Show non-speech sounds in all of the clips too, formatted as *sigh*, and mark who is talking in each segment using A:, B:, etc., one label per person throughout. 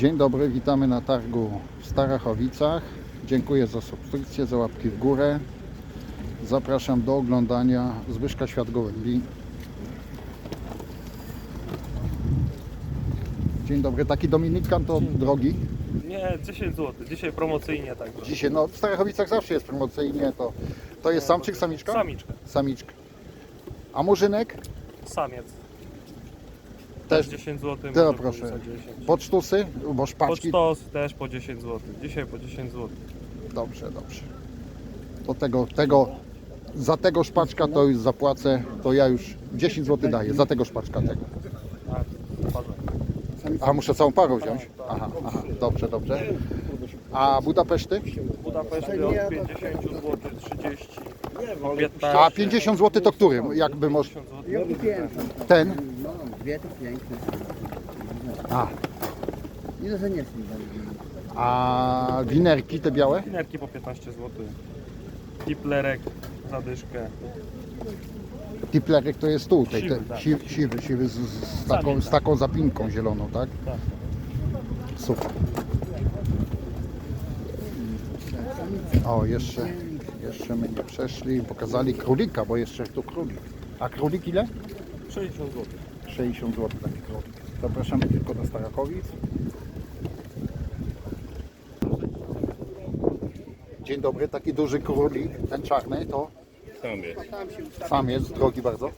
A: Dzień dobry, witamy na targu w Starachowicach. Dziękuję za subskrypcję, za łapki w górę. Zapraszam do oglądania Zbyszka Świat-Gołębi. Dzień dobry, taki Dominikan to drogi.
B: Nie, 10 zł. Dzisiaj promocyjnie tak.
A: Dzisiaj, no w Starachowicach zawsze jest promocyjnie, to, to jest samczyk, samiczka?
B: Samiczka.
A: Samiczka. A murzynek?
B: Samiec.
A: Też.
B: Też 10 zł.
A: To proszę. Pocztusy? Bo szpaczki?
B: Pocztos też po 10 zł. Dzisiaj po 10 zł.
A: Dobrze, dobrze. To tego, tego, za tego szpaczka to już zapłacę, to ja już 10 zł daję, za tego szpaczka tego.
B: A,
A: muszę całą parę wziąć? Aha, aha, dobrze, dobrze. A Budapeszty?
B: Budapeszty od 50 zł, 30, po 15.
A: A 50 zł to który? Jakby może
B: 50 zł.
A: ten?
C: Dwie to piękne.
A: A,
C: Ile że nie są
A: a winerki te białe?
B: Nerki po 15 zł. Kiplerek, zadyszkę.
A: Tiplerek to jest tu, tej,
B: Siwy,
A: te,
B: tak.
A: siwy, siwy, siwy z, z, taką, z taką zapinką zieloną, tak?
B: Tak.
A: Super. O, jeszcze, jeszcze my nie przeszli, pokazali królika, bo jeszcze tu królik. A królik ile?
B: 60 zł.
A: 60 zł taki królik. Zapraszamy tylko do Starachowic. Dzień dobry, taki duży królik, ten czarny to
D: Samiec,
A: samiec, drogi bardzo.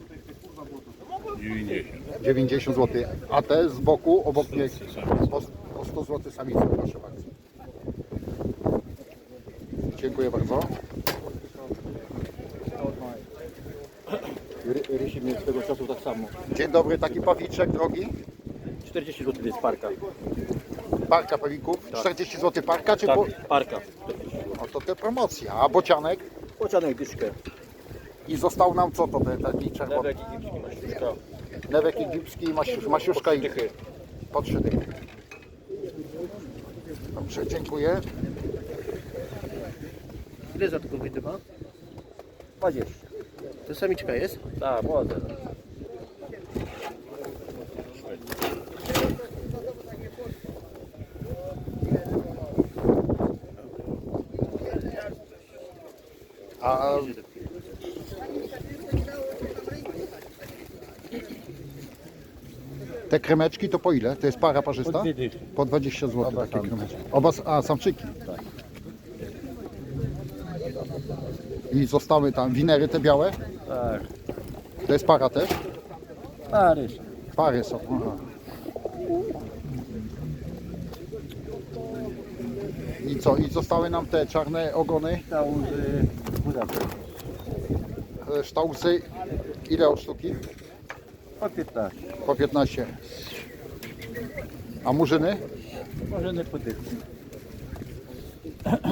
D: 90.
A: 90 zł. A te z boku, obok mnie po, po 100 zł samica, proszę bardzo. Dziękuję bardzo.
E: Tego tak samo.
A: Dzień dobry, taki pawiczek drogi.
E: 40 zł jest parka.
A: Parka pawików. 40 zł parka, czy
E: Tak,
A: po...
E: parka.
A: O, to te promocje. A bocianek?
E: Pocianek dyszkę.
A: I został nam co to ten taki czerwony?
E: Lewek i gipski maściuszka.
A: Newek egipski i masiusz, masiuszka i
E: dychy.
A: po trzy dychy. Dobrze, dziękuję.
C: Ile za taką wydyma?
E: 20.
C: To samiczka jest?
E: Tak, młode.
A: Te kremeczki to po ile? To jest para parzysta? Po 20 zł takie kremeczki. Oba, a samczyki. I zostały tam winery te białe?
E: Tak.
A: To jest para też?
E: A, ryż.
A: Pary są. Aha. I co? I zostały nam te czarne ogony,
E: Tam z Budapeszt.
A: e, sztausy. Ile od sztuki?
E: Po 15.
A: Po 15. A murzyny?
E: Nie po dychu.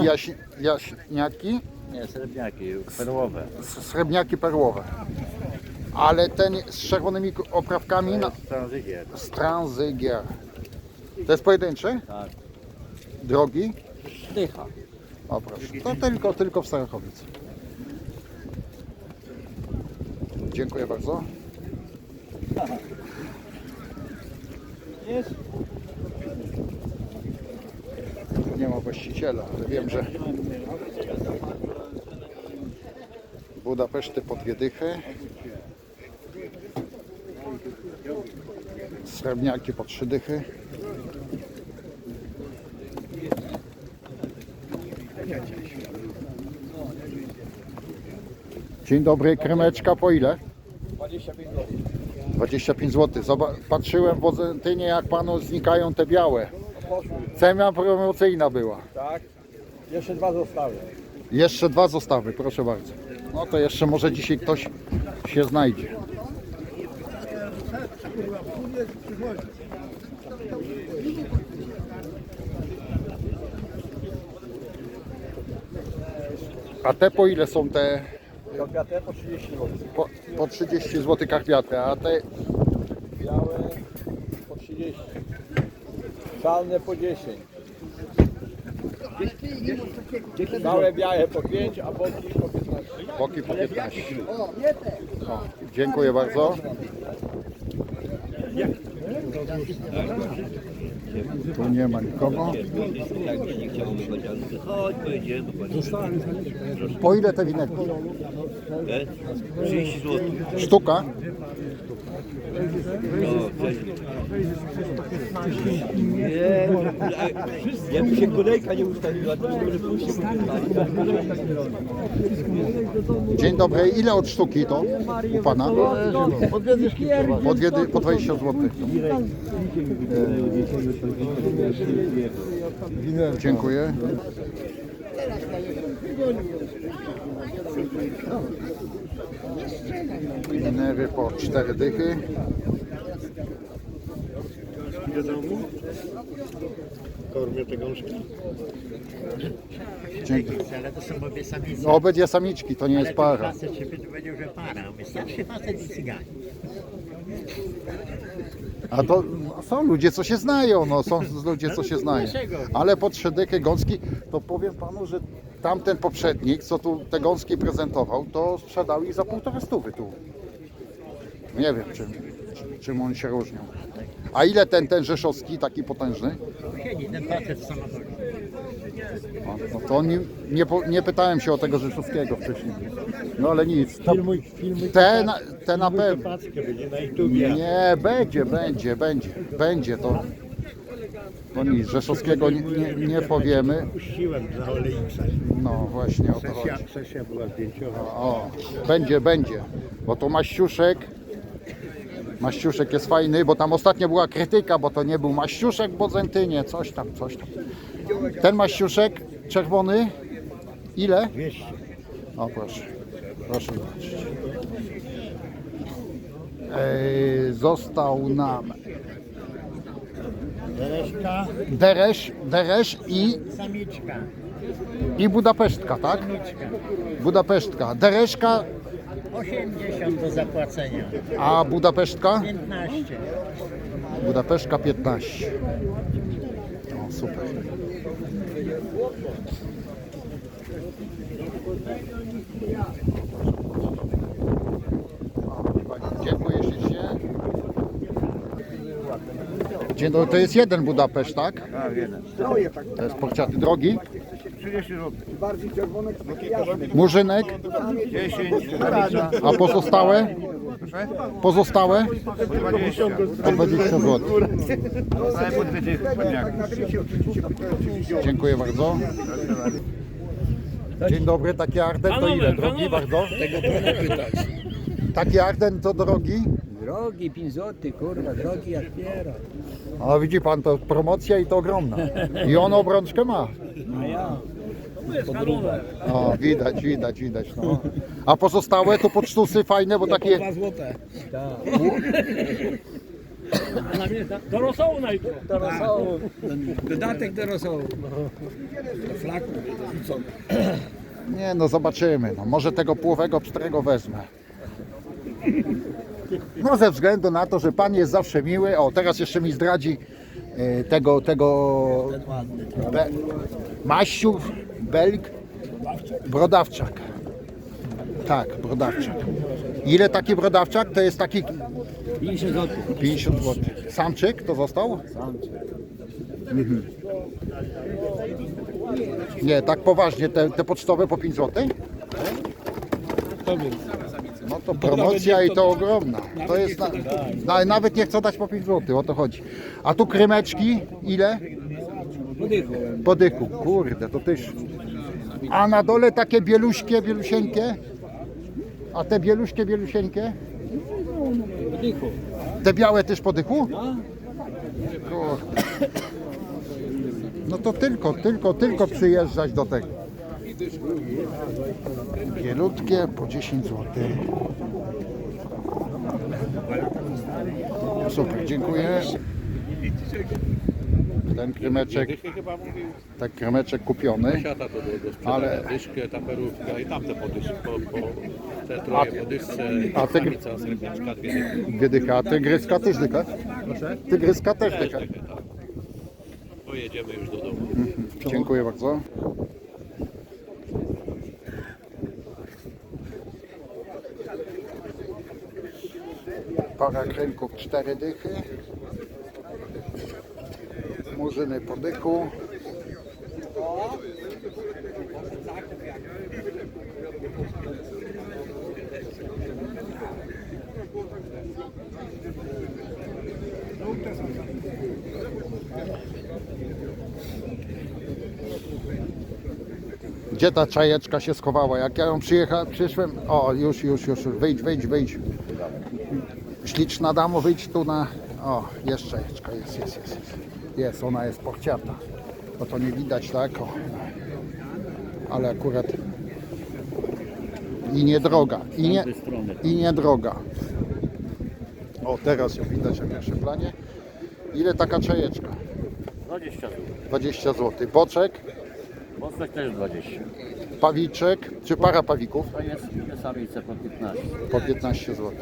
A: I Jaś, jaśniaki?
E: Nie, srebrniaki, perłowe.
A: Srebrniaki perłowe. Ale ten z czerwonymi oprawkami na
E: Tranzygier.
A: Stranzygier. To jest pojedynczy?
E: Tak.
A: Drogi?
E: Dycha.
A: O proszę. To tylko, tylko w Starachowicy. Dziękuję bardzo.
E: Jest?
A: Nie ma właściciela, ale wiem, że Budapeszty po dwie dychy. Srebrniaki po trzy dychy. Dzień dobry, kremeczka po ile? 25 zł. Zoba- patrzyłem w Ozentynie jak panu znikają te białe. Cena promocyjna była.
F: Tak. Jeszcze dwa zostały.
A: Jeszcze dwa zostawy, proszę bardzo. No to jeszcze może dzisiaj ktoś się znajdzie. A te po ile są te?
F: Karpiate po 30 zł.
A: Po, po 30 zł karpiate, a te
F: Białe po 30. Czarne po 10. Małe białe po 5, a boki po 15.
A: boki po 15. O, dziękuję bardzo. Tu nie ma nikogo. Po ile te winetki?
E: 30 zł.
A: Sztuka?
E: Jakby się kolejka nie ustawiła, to by puścił.
A: Dzień dobry. Ile od sztuki to u Pana? Po dwie dyszki. Po, dwie, dy- po 20 zł. Dziękuję. Minery po 4 dychy.
B: Kormię te gąszki.
A: Dzięki.
G: Ale to są obie samice.
A: Obydwie samiczki, to nie jest para.
G: Facet się powiedział, że para. A my starszy facet i cyganie.
A: A to są ludzie, co się znają, no są *laughs* ludzie, co się znają. Ale po trzy dychy gąski, to powiem panu, że tamten poprzednik, co tu te gąski prezentował, to sprzedał ich za półtora stówy tu. Nie wiem, czym, czym oni się różnią. A ile ten, ten rzeszowski, taki potężny?
G: Siedzi ten facet w samochodzie.
A: O, no to nie, nie, po- nie pytałem się o tego rzeszowskiego wcześniej. No ale nic. To,
G: Filmuj, filmuj.
A: te, na, te na pewno.
G: Paczkę będzie na YouTubie.
A: Nie, będzie, będzie, będzie, będzie to. To nic, Rzeszowskiego nie, nie, nie powiemy.
G: Puściłem za.
A: No właśnie o to chodzi.
G: sesja była zdjęciowa.
A: O, będzie, będzie. Bo to Maściuszek. Maściuszek jest fajny, bo tam ostatnio była krytyka, bo to nie był Maściuszek w Bodzentynie, coś tam, coś tam. Ten Maściuszek czerwony, ile?
G: 200.
A: O proszę, proszę zobaczyć. Ej, został nam
G: Dereszka,
A: Deresz, Deresz i,
G: samiczka.
A: i Budapesztka, tak?
G: Samiczka.
A: Budapesztka. Dereszka,
G: 80 do zapłacenia.
A: a Budapesztka?
G: 15.
A: Budapesztka 15. O, super. Dziękuję ślicznie. Dzień dobry, to jest jeden Budapeszt, tak? To jest porciaty drogi.
F: 30 zł.
A: Murzynek,
F: 10,
A: a pozostałe? Pozostałe?
F: 20.
A: Po 20 zł. Dziękuję bardzo. Dzień dobry, taki arden to ile? Drogi bardzo? Tego pytać. Taki arden to drogi?
H: Drogi 5 zł, kurwa, drogi jak piero.
A: A widzi pan, to promocja i to ogromna. I on obrączkę ma.
H: A ja.
A: O, widać, widać, widać. No. A pozostałe to pocztusy fajne, bo takie...
H: złote.
B: Do rosołu na jutro.
H: Do rosołu. Dodatek do rosołu. Do flaku.
A: Nie no, zobaczymy. No, może tego płowego pstrego wezmę. No ze względu na to, że pan jest zawsze miły. O, teraz jeszcze mi zdradzi e, tego, tego be, Maściów, Belg, Brodawczak. Tak, Brodawczak. Ile taki Brodawczak? To jest taki
H: 50 zł.
A: 50 zł. Samczyk to został? Mhm. Nie, tak poważnie, te, te pocztowe po 5 zł? No to promocja i to ogromna. To jest na, na, nawet nie chcę dać po 5 zł, o to chodzi. A tu krymeczki ile?
H: Podychu.
A: Po dychu. Kurde, to też. A na dole takie bieluśkie, bielusieńkie? A te bieluśkie, bielusieńkie?
H: Podychu.
A: Te białe też po dychu? Kurde. No to tylko, tylko, tylko przyjeżdżać do tego. Bielutkie po 10 zł. Super, dziękuję. Ten krymeczek, ten krymeczek kupiony.
D: Siata to do, do sprzedania,
A: Ale-
D: dyszkę, taperówka i tamte po, dysz, po, po te troje po dyszce,
A: a
D: samica, srebrniczka, dwie
A: dycha, a tygryska też dycha? Tygryska też dycha.
D: Dychy, tak. Pojedziemy już do domu.
A: Dziękuję bardzo. Para krymków cztery dychy. drużyny podyku. Gdzie ta czajeczka się schowała? Jak ja ją przyjechałem, przyszłem. O, już, już, już. Wyjdź, wyjdź, wyjdź. Śliczna damo, wyjdź tu na. O, jest czajeczka, jest, jest, jest. Jest, ona jest porciata. No to nie widać tak. O. Ale akurat. I nie droga. I nie, I nie droga. O, teraz ją widać na pierwszym planie. Ile taka czajeczka?
I: 20 zł.
A: 20 zł. Boczek,
I: Mocność też 20.
A: pawiczek, czy para pawików?
I: To jest samice po 15.
A: po 15 zł.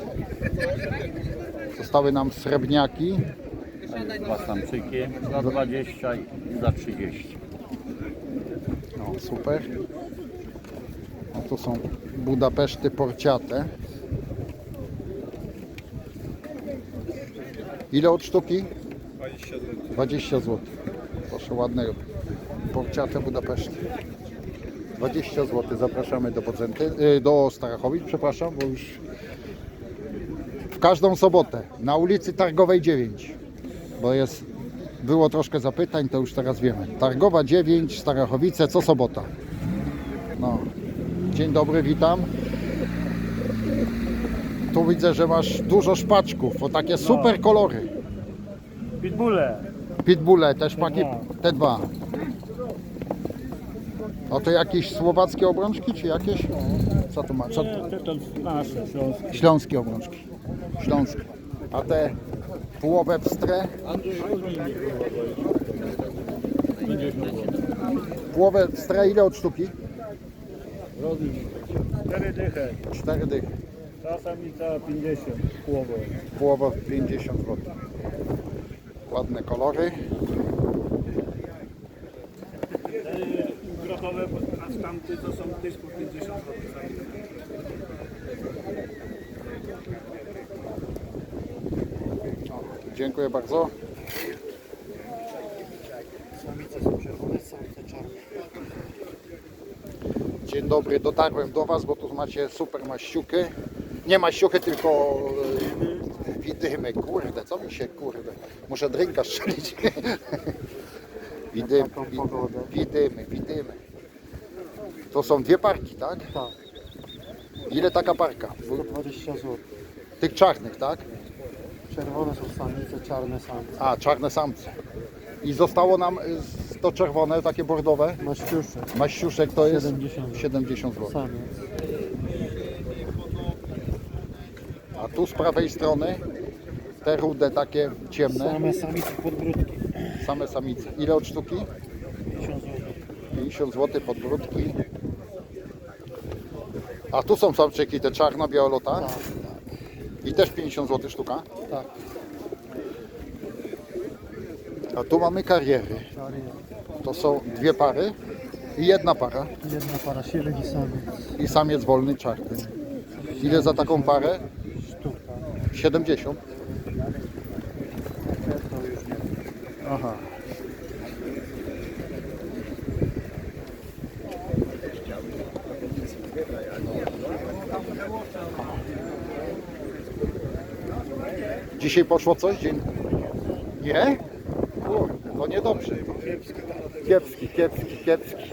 A: Zostały nam srebrniaki.
I: To jest dwa samczyki za 20 i za 30.
A: No, super. No, tu są Budapeszty porciate. Ile od sztuki? 20 zł. 20 zł. Proszę ładne porciate Budapeszty. 20 zł. Zapraszamy do Bodzenty, y, do Starachowic, przepraszam, bo już w każdą sobotę na ulicy Targowej 9. Bo jest było troszkę zapytań, to już teraz wiemy. Targowa 9, Starachowice, co sobota. No. Dzień dobry, witam. Tu widzę, że masz dużo szpaczków, o takie super kolory.
B: Pitbulle.
A: Pitbulle, te szpaki, te dwa. O to jakieś słowackie obrączki, czy jakieś? Co to ma? Co
B: to? To, nasze śląskie.
A: Śląskie obrączki. Śląskie. A te połowę pstre? Połowę pstre ile od sztuki?
B: Cztery dychy.
A: Cztery dychy.
B: Ta samica 50. Połowę.
A: Połowa 50 zł. Ładne kolory.
B: Grotowe, a tamty to są też po 50 zł.
A: Dziękuję bardzo. Dzień dobry, dotarłem do Was, bo tu macie super maściuchy. Nie maściuchy, tylko e, widymy. Kurde, co mi się kurde. Muszę drinka strzelić. *laughs* Widymy, widymy, widymy. To są dwie parki, tak?
C: Tak.
A: Ile taka parka?
C: 20 zł.
A: Tych czarnych, tak?
C: Czerwone są samice, czarne samce.
A: A, czarne samce. I zostało nam y, z- to czerwone, takie bordowe.
C: Maściusze,
A: Maściuszek to jest
C: 70.
A: 70 zł.
C: samiec.
A: A tu z prawej strony te rude takie ciemne,
C: Same samice podbródki.
A: same samice. Ile od sztuki?
C: 50 zł.
A: 50 zł podbródki. A tu są samczyki, te czarno-białolota.
C: Tak,
A: I też 50 zł sztuka.
C: tak.
A: A tu mamy kariery. To są dwie pary i jedna para.
C: Jedna para siwych i samiec.
A: I samiec wolny czarny. Ile za taką parę?
C: Sztuka.
A: 70.
C: To już nie.
A: Aha. Dzisiaj poszło coś? Dzień... Nie? Kurde, to niedobrze. Kiepski, kiepski, kiepski.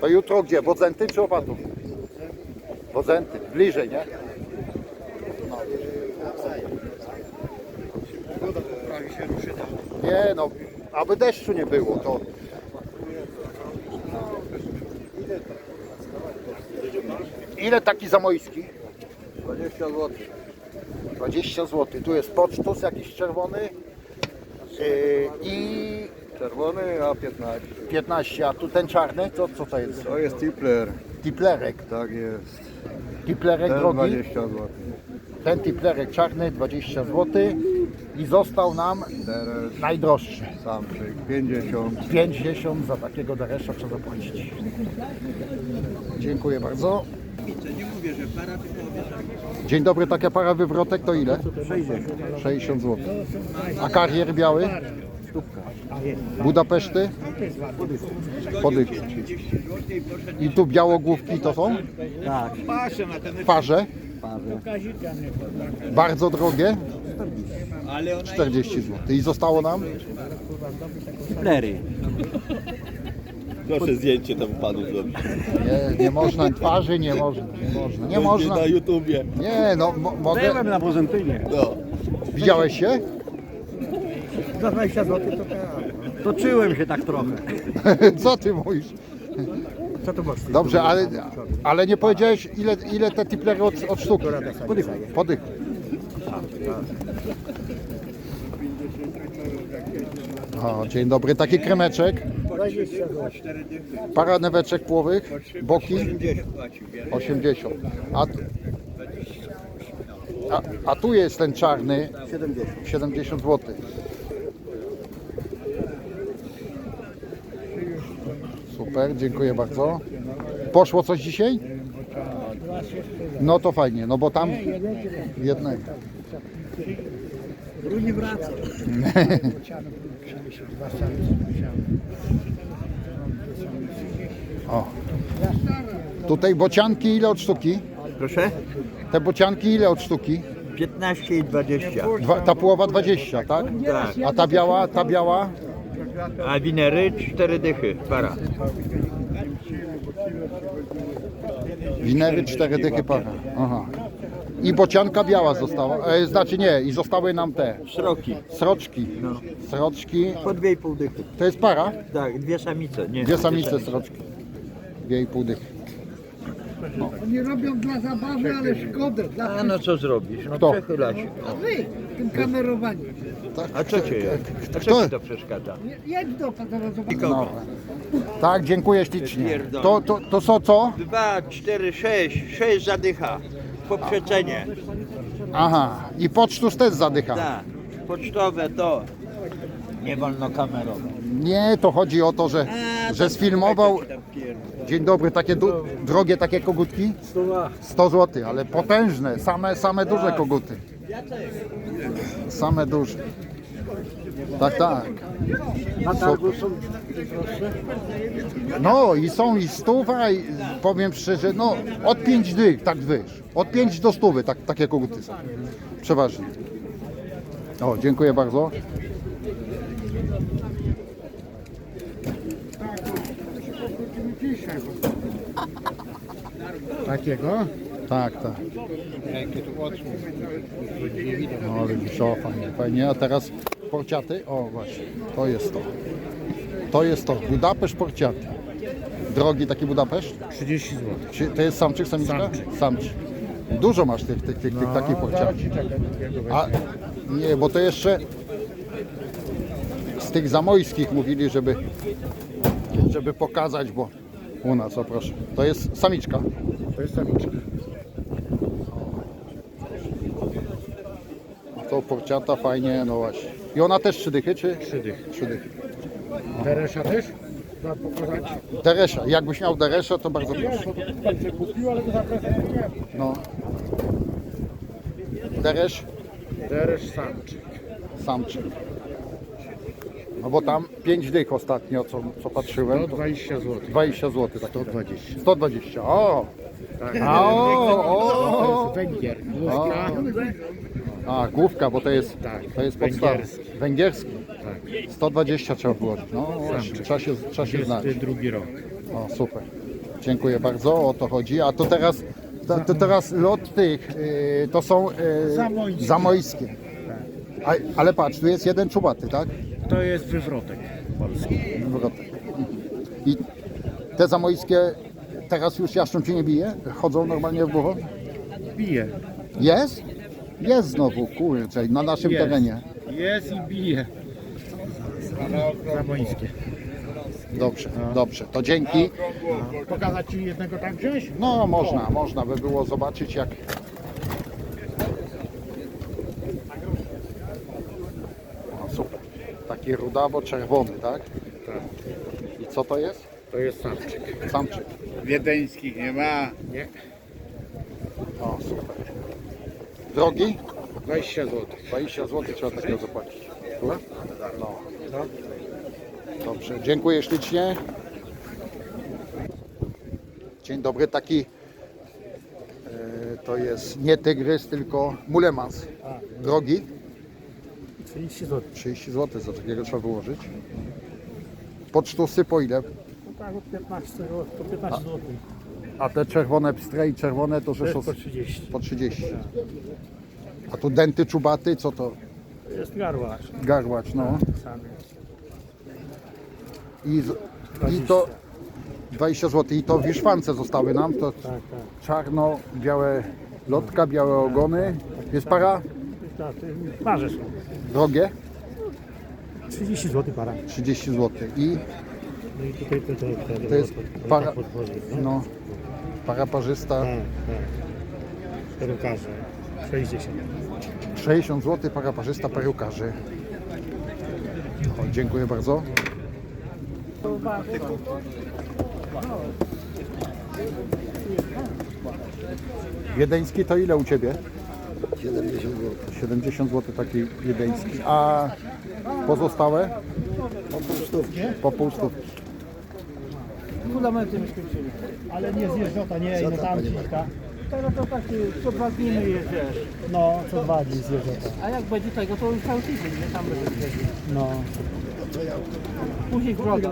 A: To jutro gdzie? Wodzenty czy Opatów? Wodzenty, bliżej, nie? Nie no, aby deszczu nie było, to... Ile taki zamojski?
F: 20 zł.
A: 20 zł. Tu jest pocztus jakiś czerwony yy, i
F: Czerwony, a 15.
A: 15, a tu ten czarny, to co to jest?
F: To jest tipler.
A: Tiplerek.
F: Tak jest.
A: Tiplerek
F: Ten
A: drogi.
F: 20 zł.
A: Ten tiplerek czarny 20 zł i został nam
F: Teraz
A: najdroższy.
F: samczyk 50.
A: 50 za takiego deresza trzeba zapłacić. Dziękuję bardzo. Dzień dobry, taka para wywrotek to ile? 60. 60 zł. A karier biały? Budapeszty? Podyk. I tu białogłówki to są?
E: Tak.
A: Parze? Bardzo drogie? 40 zł. I zostało nam?
E: Plery.
F: Proszę zdjęcie temu panu zrobić.
A: Nie, nie można twarzy, nie można, nie można. Nie można.
F: Na YouTubie.
A: Nie, no mo- mogę.
C: na Bozentynie.
F: No.
A: Widziałeś się?
C: Za 20 zł to tak.
E: Toczyłem się tak trochę. *laughs*
A: Co ty mówisz?
C: Co to masz?
A: Dobrze, ale, ale nie powiedziałeś ile, ile te tiplery od, od sztuki. Podych. O, dzień dobry, taki kremeczek. Para neweczek płowych, boki 80. A, a, a tu jest ten czarny 70 zł. Super, dziękuję bardzo. Poszło coś dzisiaj? No to fajnie, no bo tam jednego.
C: Drugi wraca. *laughs*
A: O. Tutaj bocianki ile od sztuki?
E: Proszę?
A: Te bocianki ile od sztuki?
E: 15 i 20.
A: Dwa, ta połowa 20, tak?
E: Tak.
A: A ta biała, ta biała?
E: A winery 4 dychy. Para.
A: Winery 4 dychy para. Aha. I bocianka biała została, e, znaczy nie, i zostały nam te
E: Sroki.
A: sroczki. Sroczki,
E: Po 2,5 dychy.
A: to jest para?
E: Tak, dwie samice. Nie,
A: Dwie samice sroczki. Dwie i pół dychy.
C: Nie robią dla zabawy, ale szkodę. Dla
E: A no co zrobisz? No
A: Kto?
E: przechyla się.
C: a wy, tym kamerowaniem.
A: Tak?
E: A co cię jest? A co ci to przeszkadza?
C: Jedź do pana.
A: No. Tak, dziękuję ślicznie. To, to, to co, co?
E: 2, 4, 6, 6 zadycha. Poprzeczenie.
A: Aha, i pocztus też zadycha.
E: Tak. Pocztowe to. Nie wolno kamerować.
A: Nie, to chodzi o to, że, że sfilmował. Dzień dobry, takie du- drogie takie kogutki? 100 zł, ale potężne, same, same duże koguty. Same duże. Tak, tak.
C: Na targu są
A: No i są i stuwa, i powiem szczerze, no od 5 dych, tak wiesz. Od 5 do stówy tak, takie koguty są. Przeważnie. O, dziękuję bardzo.
C: takiego.
A: Tak, tak. No ale fajnie, fajnie. A teraz porciaty? O właśnie, to jest to. To jest to. Budapeszt porciaty. Drogi taki Budapeszt?
C: 30 zł.
A: Czy To jest samczyk, samiczka?
C: Samczyk.
A: Samczyk. Dużo masz tych, tych, tych, tych takich porciatów. A nie, bo to jeszcze z tych zamojskich mówili, żeby, żeby pokazać, bo u nas, o proszę. To jest samiczka.
C: To jest samiczka.
A: To porciata fajnie, no właśnie. I ona też trzy dychy, czy?
C: Trzy dychy.
A: Trzy dychy.
C: Teresza też? Trzeba pokazać.
A: Deresza. Jakbyś miał deresza, to bardzo proszę.
C: pan się kupił, ale to.
A: No. Deresz,
C: Teresz samczyk.
A: samczyk. No bo tam 5 dych ostatnio, co, co patrzyłem. to
C: 120 zł.
A: 20 zł. Tak.
C: 120.
A: 120. O!
C: Tak.
A: A, o,
C: To
A: o,
C: jest Węgier.
A: A, główka, bo to jest,
C: Tak,
A: to jest podstawa.
C: węgierski.
A: Węgierski.
C: Tak.
A: 120 trzeba było. No właśnie, trzeba się, trzeba się znać.
C: 22 rok.
A: O, super. Dziękuję bardzo, o to chodzi. A to teraz, to, to teraz lot tych, y, to są y,
C: Zamojskie.
A: zamojskie. A, ale patrz, tu jest jeden czubaty, tak?
C: To jest wywrotek polski.
A: Wrotek. I te zamojskie teraz już jaszczą cię nie bije? Chodzą normalnie w górę?
C: Bije.
A: Jest? Jest znowu, kurczę, na naszym
C: Jest.
A: terenie.
C: Jest i bije. Zamońskie.
A: Dobrze, dobrze, to dzięki.
C: Pokazać Ci jednego tak wziąć?
A: No można, można by było zobaczyć jak... O, super. Taki rudawo-czerwony, tak?
C: Tak.
A: I co to jest?
C: To jest samczyk.
A: Samczyk.
C: Wiedeńskich nie ma. Nie.
A: Drogi?
C: 20 zł.
A: 20 zł trzeba takiego zapłacić. Dobra? No. Dobrze, dziękuję ślicznie. Dzień dobry, taki e, to jest nie tygrys, tylko mulemans. Drogi?
C: 30 zł.
A: 30 zł za takiego trzeba wyłożyć. Pocztusy po ile?
C: No tak, od 15 zł, to 15 zł.
A: A te czerwone pstre i czerwone to że
C: To po 30.
A: po 30. A tu denty czubaty, co to?
C: To jest garłacz.
A: Garłacz, no.
C: Samy.
A: I, z, i to 20 zł. I to wiszwance zostały nam. To
C: Tak, tak.
A: czarno-białe lotka, białe ogony. Jest para?
C: tak to parze są.
A: Drogie?
C: 30 zł para.
A: 30 zł. I
C: No i tutaj te, te, te,
A: To jest para-
C: podwozie, no.
A: no, para parzysta
C: Tak, tak. Perukarze. 60.
A: 60 zł, para parzysta perukarzy. O, dziękuję bardzo. Wiedeński to ile u Ciebie? 70 zł. 70 zł taki wiedeński. A pozostałe? Po pół stówki. Po pół stówki.
C: Fundamenty my skończyli. Ale nie zjeżdżota, nie, no tam ciska. Teraz to taki, co dwa dni my jedziesz. No, co dwa dni zjeżdżota. A jak będzie tego, to już cały tydzień, nie? Tam będzie No. Później w drogę.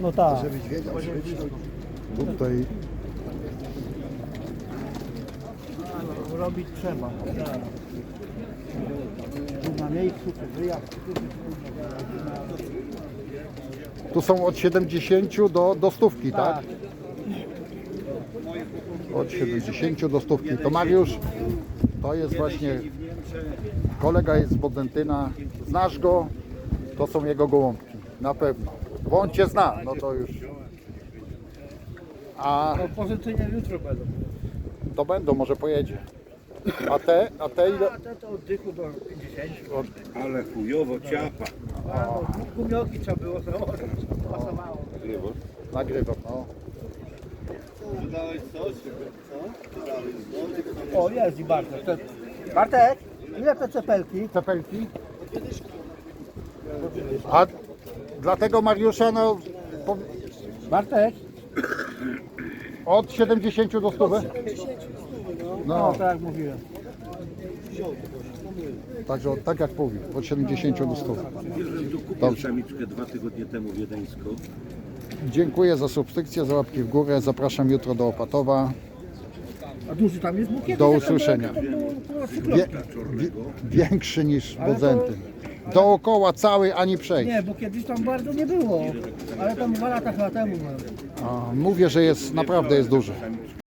C: No tak.
A: Tutaj
C: Robić trzeba. Tu na miejscu, tu wyjazd.
A: tu są od 70 do, do stówki, tak? Od 70 do stówki. To Mariusz, to jest właśnie kolega jest z Bodentyna. Znasz go? To są jego gołąbki. Na pewno. Bo on cię zna, no to już. A
C: No pożyczenia jutro będą.
A: to będą, może pojedzie. A te, a te ile?
C: A to, to od dychu do 50.
D: Ale chujowo ciapa.
C: Gumioki trzeba było założyć. Pasowało.
A: Nagrywam, no.
C: O, jest i Bartek. Te... Bartek, ile te cepelki?
A: Cepelki. A dlatego Mariusza, no, po,
C: Bartek?
A: od 70 do 100.
C: No,
A: No,
C: tak jak mówiłem.
A: także od- tak jak mówił, od 70 do 100.
D: Kupił
A: Dobrze.
D: samiczkę dwa tygodnie temu wiedeńską.
A: Dziękuję za subskrypcję, za łapki w górę. Zapraszam jutro do Opatowa.
C: A duży tam jest bukiet?
A: Do usłyszenia. Wie, większy niż Bodzentyn. Dookoła cały ani przejść.
C: Nie, bo kiedyś tam bardzo nie było. Ale tam dwa lata chyba temu byłem.
A: A, mówię, że jest naprawdę jest duży.